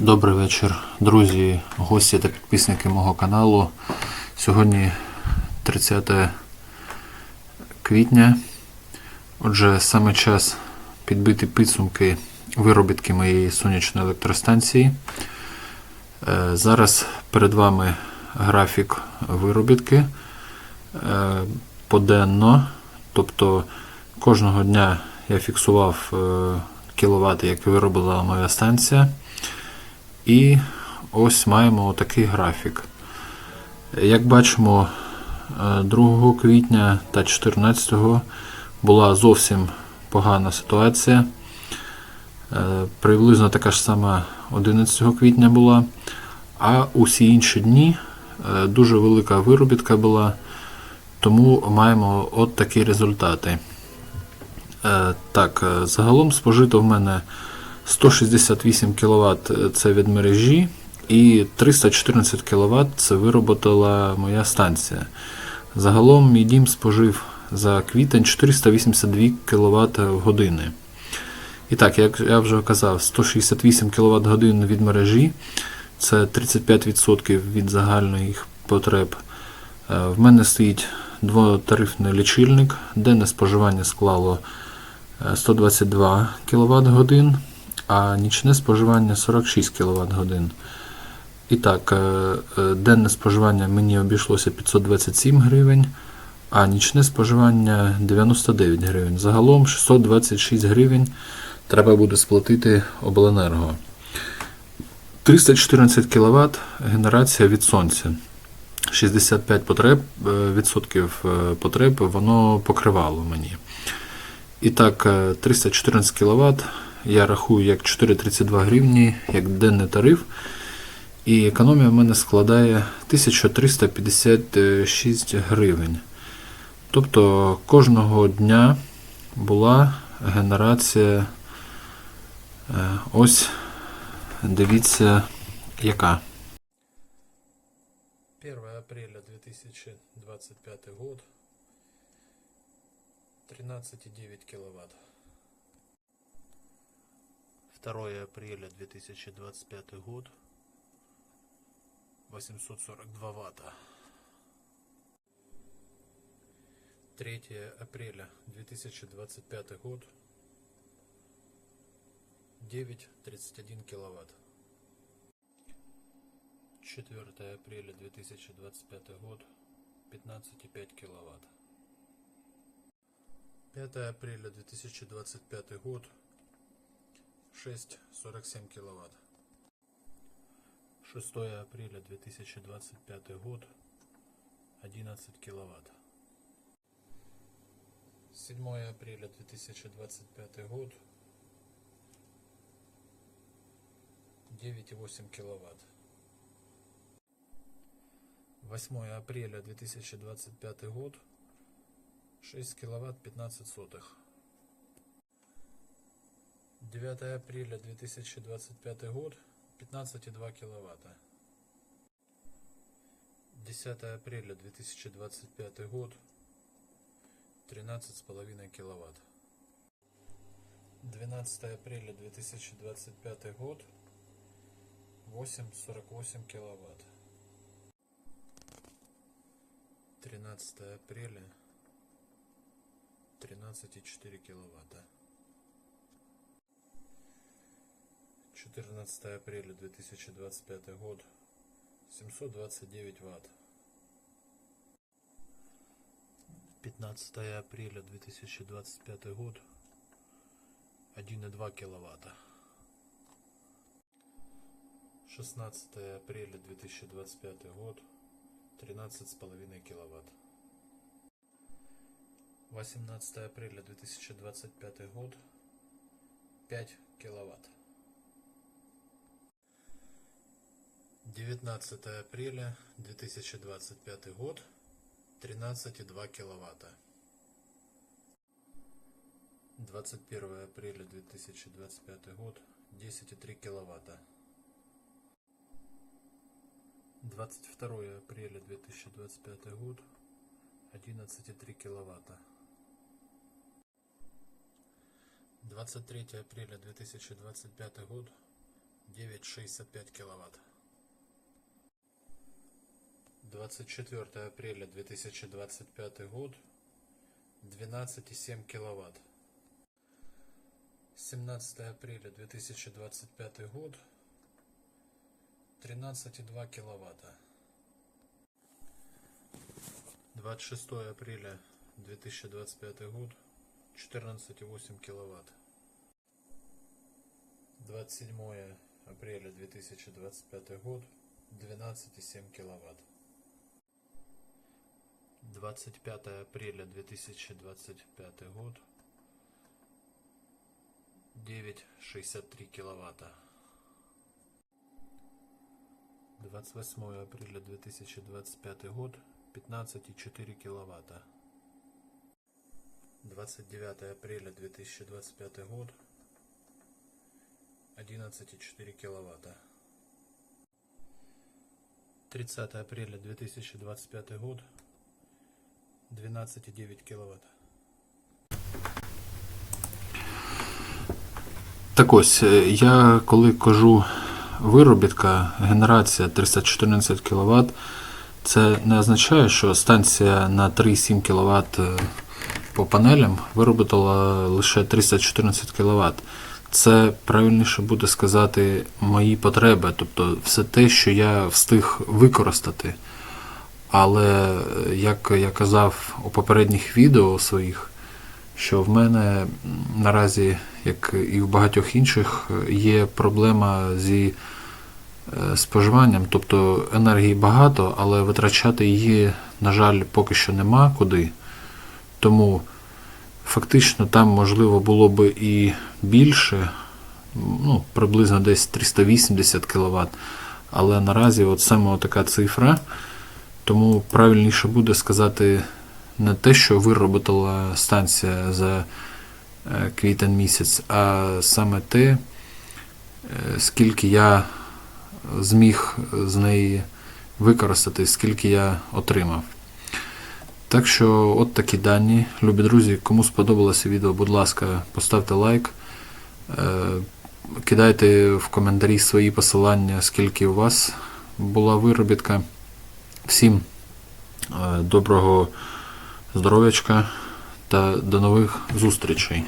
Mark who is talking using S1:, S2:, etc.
S1: Добрий вечір, друзі, гості та підписники мого каналу. Сьогодні 30 квітня. Отже, саме час підбити підсумки виробітки моєї сонячної електростанції. Е, Зараз перед вами графік виробітки е, поденно. Тобто кожного дня я фіксував кіловат, як виробила моя станція. І ось маємо такий графік. Як бачимо, е, 2 квітня та 14 була зовсім погана ситуація. Е, Приблизно така ж сама 11 квітня була. А усі інші дні е, дуже велика виробітка була, тому маємо от такі результати. Е, Так, е, загалом спожито в мене 168 кВт це від мережі, і 314 кВт це вироботала моя станція. Загалом мій дім спожив за квітень 482 кВт в години. І так, як я вже казав, 168 кВт годин від мережі, це 35% від загальних потреб. Е, В мене стоїть двотарифний лічильник, денне споживання склало е, 122 кВт годин, а нічне споживання 46 кВт годин. І так, е, е, денне споживання мені обійшлося 527 гривень, а нічне споживання 99 гривень. Загалом 626 гривень треба буде сплатити обленерго. 314 кВт генерація від сонця. 65 потреб, е, відсотків потреб воно покривало мені. І так, е, 314 кВт я рахую як 4,32 гривні, як денний тариф. І економія в мене складає 1356 гривень. Тобто кожного дня була генерація. е, Ось дивіться, яка. 1 апреля 2025 год. 13,9 киловатт. 2 апреля 2025 год. 842 ватта. 3 апреля 2025 год. 9,31 киловатт. 4 апреля 2025 год. 15,5 киловатт. 5 апреля 2025 год. 6,47 киловатт. 6 апреля 2025 год. 11 киловатт. 7 апреля 2025 год. 9,8 киловатт. 8 апреля 2025 год. 6 киловатт 15 сотых. 9 апреля 2025 год. 15,2 киловатта. 10 апреля 2025 год. 13,5 киловатт. 12 апреля 2025 год. 8,48 киловатт. 13 апреля 13,4 киловатта. 14 апреля 2025 год 729 ватт. 15 апреля 2025 год 1,2 киловатта. 16 апреля 2025 год 13,5 киловатт. 18 апреля 2025 год 5 киловатт. 19 апреля 2025 год 13,2 киловатта. 21 апреля 2025 год 10,3 киловатта. 22 апреля 2025 год 11,3 киловатта. 23 апреля 2025 год 9,65 киловатт. 24 апреля 2025 год 12,7 киловатт. 17 апреля 2025 год 13,2 киловатта. 26 апреля 2025 год 14,8 киловатт. 27 апреля 2025 год 12,7 киловатт. 25 апреля 2025 год 9,63 киловатта. 28 апреля 2025 год 15,4 киловатта. 29 апреля 2025 год 11,4 киловатта. 30 апреля 2025 год 12,9 киловатта. Так ось, е, я коли кажу виробітка, генерація 314 кВт, це не означає, що станція на 3,7 кВт е, по панелям виробила лише 314 кВт. Це правильніше буде сказати мої потреби, тобто все те, що я встиг використати. Але як я казав у попередніх відео своїх, що в мене наразі, як і в багатьох інших, є проблема зі е, споживанням, тобто енергії багато, але витрачати її, на жаль, поки що нема куди. Тому фактично там можливо було би і більше, ну, приблизно десь 380 кВт. Але наразі от саме така цифра. Тому правильніше буде сказати не те, що виробила станція за е, квітень місяць, а саме те, е, скільки я зміг з неї використати, скільки я отримав. Так що, от такі дані. Любі друзі, кому сподобалося відео, будь ласка, поставте лайк. Е, Кидайте в коментарі свої посилання, скільки у вас була виробітка. Всім е, доброго здоров'ячка та до нових зустрічей.